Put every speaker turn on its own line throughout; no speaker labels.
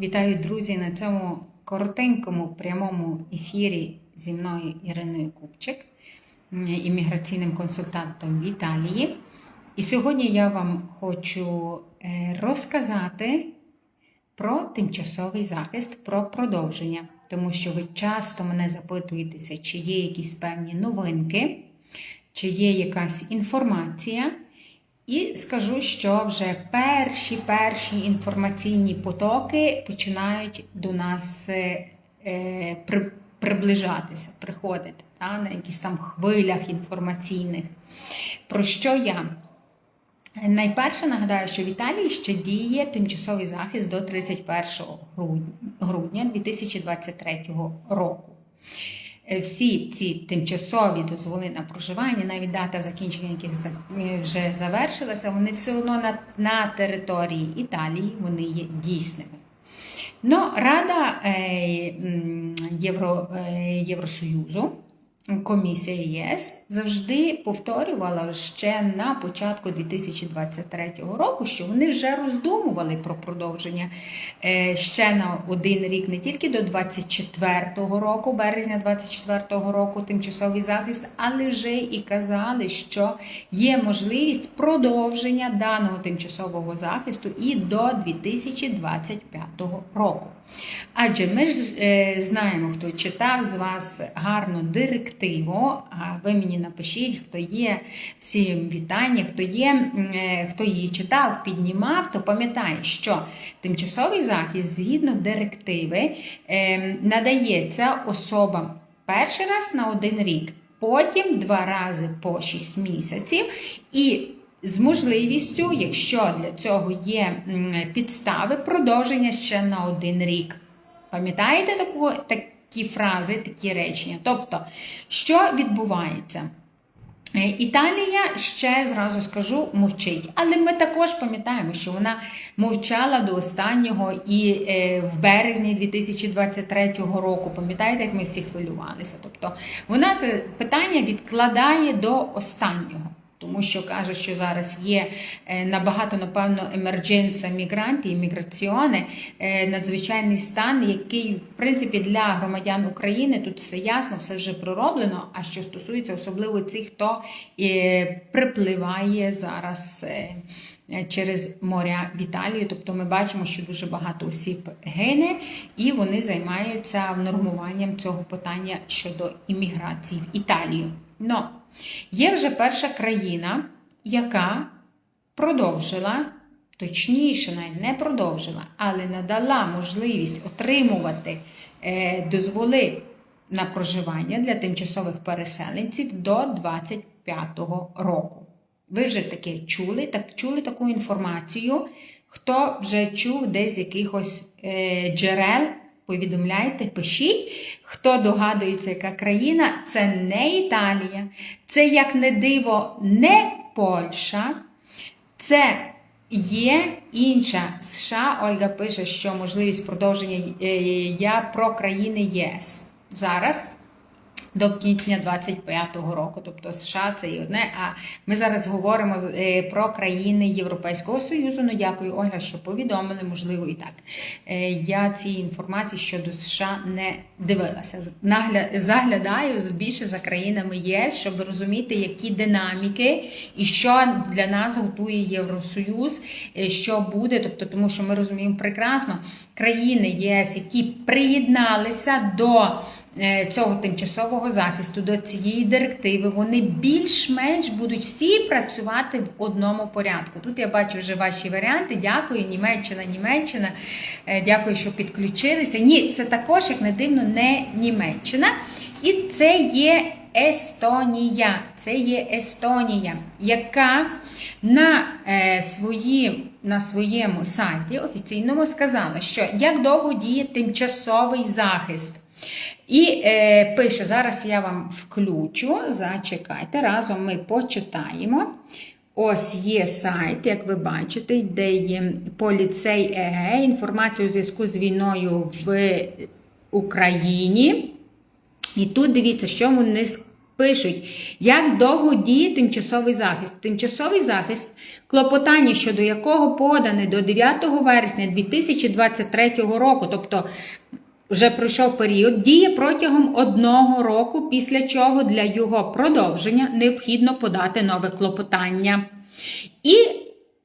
Вітаю, друзі, на цьому коротенькому прямому ефірі зі мною Іриною Купчик, імміграційним консультантом в Італії. І сьогодні я вам хочу е, розказати про тимчасовий захист, про продовження, тому що ви часто мене запитуєтеся, чи є якісь певні новинки, чи є якась інформація. І скажу, що вже перші перші інформаційні потоки починають до нас е, е, при, приближатися, приходити та, на якісь там хвилях інформаційних. Про що я? Найперше нагадаю, що в Італії ще діє тимчасовий захист до 31 грудня 2023 року. Всі ці тимчасові дозволи на проживання, навіть дата закінчення яких вже завершилася, вони все одно на, на території Італії вони є дійсними. Но Рада е, Євро, е, Євросоюзу, комісія ЄС завжди повторювала ще на початку 2023 року, що вони вже роздумували про продовження е, ще на один рік, не тільки до 24 року, березня 24 року, тимчасовий захист, але вже і казали, що є можливість продовження даного тимчасового захисту і до 2025 року. Адже ми ж е, знаємо, хто читав з вас гарну директиву, а ви мені напишіть, хто є всім вітання, хто є, е, хто її читав, піднімав, то пам'ятає, що тимчасовий захист згідно директиви е, надається особам перший раз на один рік, потім два рази по 6 місяців. і з можливістю, якщо для цього є підстави, продовження ще на один рік. Пам'ятаєте таку, такі фрази, такі речення? Тобто, що відбувається? Італія ще зразу скажу мовчить, але ми також пам'ятаємо, що вона мовчала до останнього і в березні 2023 року. Пам'ятаєте, як ми всі хвилювалися? Тобто вона це питання відкладає до останнього. Тому що каже, що зараз є набагато, напевно, емердженця мігрантів, імміграціони, надзвичайний стан, який, в принципі, для громадян України тут все ясно, все вже пророблено. А що стосується особливо цих, хто припливає зараз. Через моря в Італію, тобто ми бачимо, що дуже багато осіб гине, і вони займаються нормуванням цього питання щодо імміграції в Італію. Но є вже перша країна, яка продовжила, точніше, навіть не продовжила, але надала можливість отримувати е, дозволи на проживання для тимчасових переселенців до 25-го року. Ви вже таке чули, так чули таку інформацію. Хто вже чув десь якихось е, джерел, повідомляйте, пишіть. Хто догадується, яка країна, це не Італія, це, як не диво, не Польща, це є інша США. Ольга пише, що можливість продовження е, я про країни ЄС. Зараз до квітня 25-го року, тобто США це і одне. А ми зараз говоримо про країни Європейського Союзу. Ну, дякую, Ольга, що повідомили, можливо, і так. Я ці інформації щодо США не дивилася. Заглядаю більше за країнами ЄС, щоб розуміти, які динаміки і що для нас готує Євросоюз, що буде. Тобто, тому що ми розуміємо прекрасно країни ЄС, які приєдналися до. Цього тимчасового захисту до цієї директиви вони більш-менш будуть всі працювати в одному порядку. Тут я бачу вже ваші варіанти. Дякую, Німеччина, Німеччина. Дякую, що підключилися. Ні, це також, як не дивно, не Німеччина. І це є Естонія. Це є Естонія, яка на е, свої, на своєму сайті офіційному сказала, що як довго діє тимчасовий захист. І е, пише: зараз я вам включу. Зачекайте, разом ми почитаємо. Ось є сайт, як ви бачите, де є поліцей ЕГЕ, інформація у зв'язку з війною в Україні. І тут дивіться, що вони Пишуть, як довго діє тимчасовий захист. Тимчасовий захист, клопотання, щодо якого подане до 9 вересня 2023 року, тобто вже пройшов період, діє протягом одного року, після чого для його продовження необхідно подати нове клопотання. І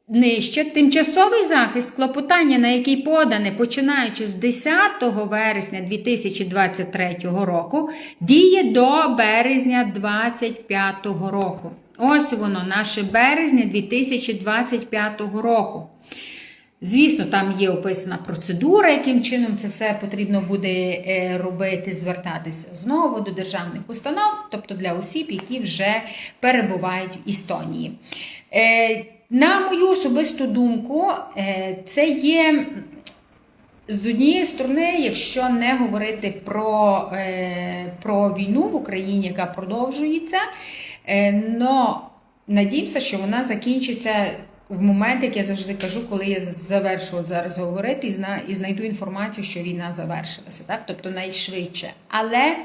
Нижче тимчасовий захист клопотання, на який подане, починаючи з 10 вересня 2023 року, діє до березня 2025 року. Ось воно, наше березня 2025 року. Звісно, там є описана процедура, яким чином це все потрібно буде е, робити, звертатися знову до державних установ, тобто для осіб, які вже перебувають в Естонії. Е, На мою особисту думку, е, це є. З однієї сторони, якщо не говорити про про війну в Україні, яка продовжується, но надіюся, що вона закінчиться в момент, як я завжди кажу, коли я завершу от зараз говорити і зна, і знайду інформацію, що війна завершилася, так? тобто найшвидше. Але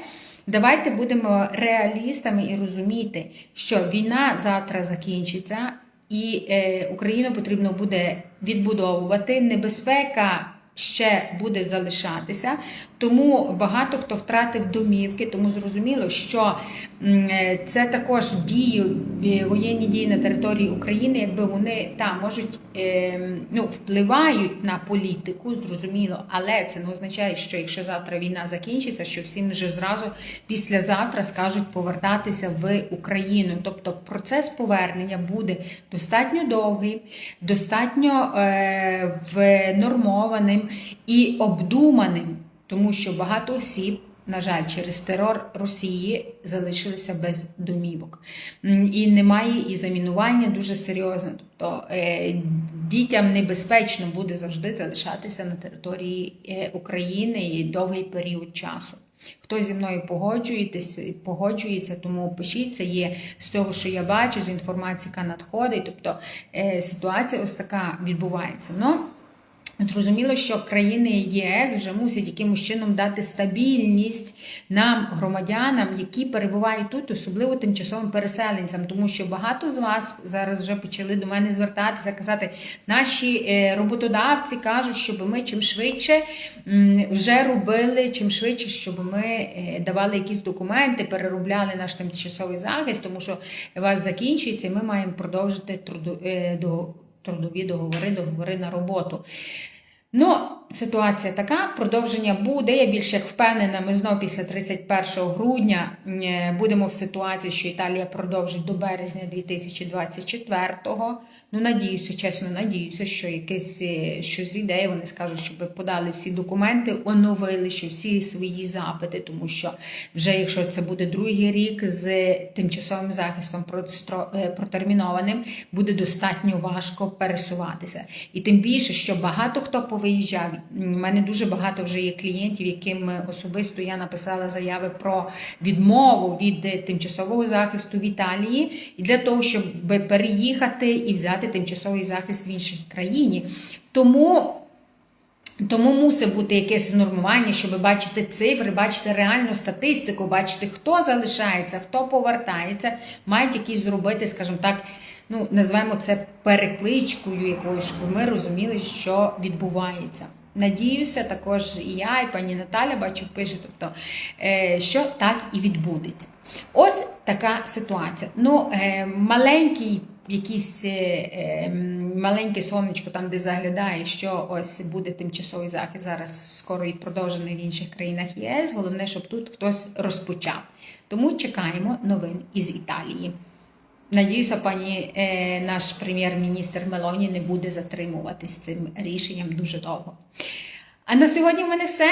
давайте будемо реалістами і розуміти, що війна завтра закінчиться, і е, Україну потрібно буде відбудовувати. Небезпека ще буде залишатися. Тому багато хто втратив домівки, тому зрозуміло, що е, це також дії воєнні дії на території України, якби вони там можуть е, ну, впливають на політику, зрозуміло, але це не означає, що якщо завтра війна закінчиться, що всім вже зразу післязавтра скажуть повертатися в Україну. Тобто процес повернення буде достатньо довгий, достатньо е, внормованим і обдуманим тому що багато осіб, на жаль, через терор Росії залишилися без домівок. І немає і замінування дуже серйозне. Тобто е, дітям небезпечно буде завжди залишатися на території е, України і довгий період часу. Хто зі мною погоджується, тому пишіть, це є з того, що я бачу, з інформації, яка надходить. Тобто е, ситуація ось така відбувається. Но Зрозуміло, що країни ЄС вже мусять якимось чином дати стабільність нам, громадянам, які перебувають тут, особливо тимчасовим переселенцям, тому що багато з вас зараз вже почали до мене звертатися, казати, наші е, роботодавці кажуть, щоб ми чим швидше вже робили, чим швидше, щоб ми е, давали якісь документи, переробляли наш тимчасовий захист, тому що вас закінчується, і ми маємо продовжити труду е, трудові договори, договори на роботу. Ну, ситуація така, продовження буде. Я більш як впевнена, ми знову після 31 грудня е, будемо в ситуації, що Італія продовжить до березня 2024-го. Ну, надіюся, чесно, надіюся, що якесь е, щось ідеї, вони скажуть, щоб подали всі документи, оновили що всі свої запити, тому що вже якщо це буде другий рік з тимчасовим захистом е, протермінованим, буде достатньо важко пересуватися. І тим більше, що багато хто повиїжджав. У мене дуже багато вже є клієнтів, яким особисто я написала заяви про відмову від тимчасового захисту в Італії і для того, щоб переїхати і взяти тимчасовий захист в іншій країні. Тому. Тому мусить бути якесь нормування, щоб бачити цифри, бачити реальну статистику, бачити, хто залишається, хто повертається, мають якісь зробити, скажімо так, ну, назвемо це перекличкою якоюсь, щоб ми розуміли, що відбувається. Надіюся, також і я, і пані Наталя бачу, пише, тобто, е, що так і відбудеться. Ось така ситуація. Ну, е, маленький якийсь е, маленьке сонечко там, де заглядає, що ось буде тимчасовий захід. Зараз скоро і продовжений в інших країнах ЄС. Головне, щоб тут хтось розпочав. Тому чекаємо новин із Італії. Надіюся, пані е, наш прем'єр-міністр Мелоні не буде затримуватись цим рішенням дуже довго. А на сьогодні в мене все.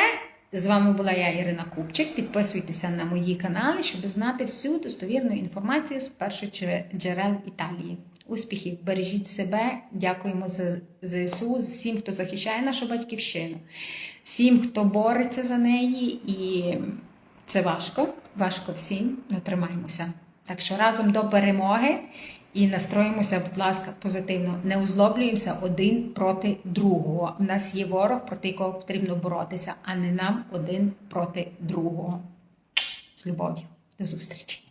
З вами була я, Ірина Купчик. Підписуйтеся на мої канали, щоб знати всю достовірну інформацію з перших джерел Італії. Успіхів! Бережіть себе, дякуємо за ЗСУ, всім, хто захищає нашу батьківщину, всім, хто бореться за неї, і це важко, важко всім, але тримаємося. Так що разом до перемоги і настроїмося, будь ласка, позитивно. Не узлоблюємося один проти другого. У нас є ворог, проти якого потрібно боротися, а не нам один проти другого. З любов'ю. До зустрічі!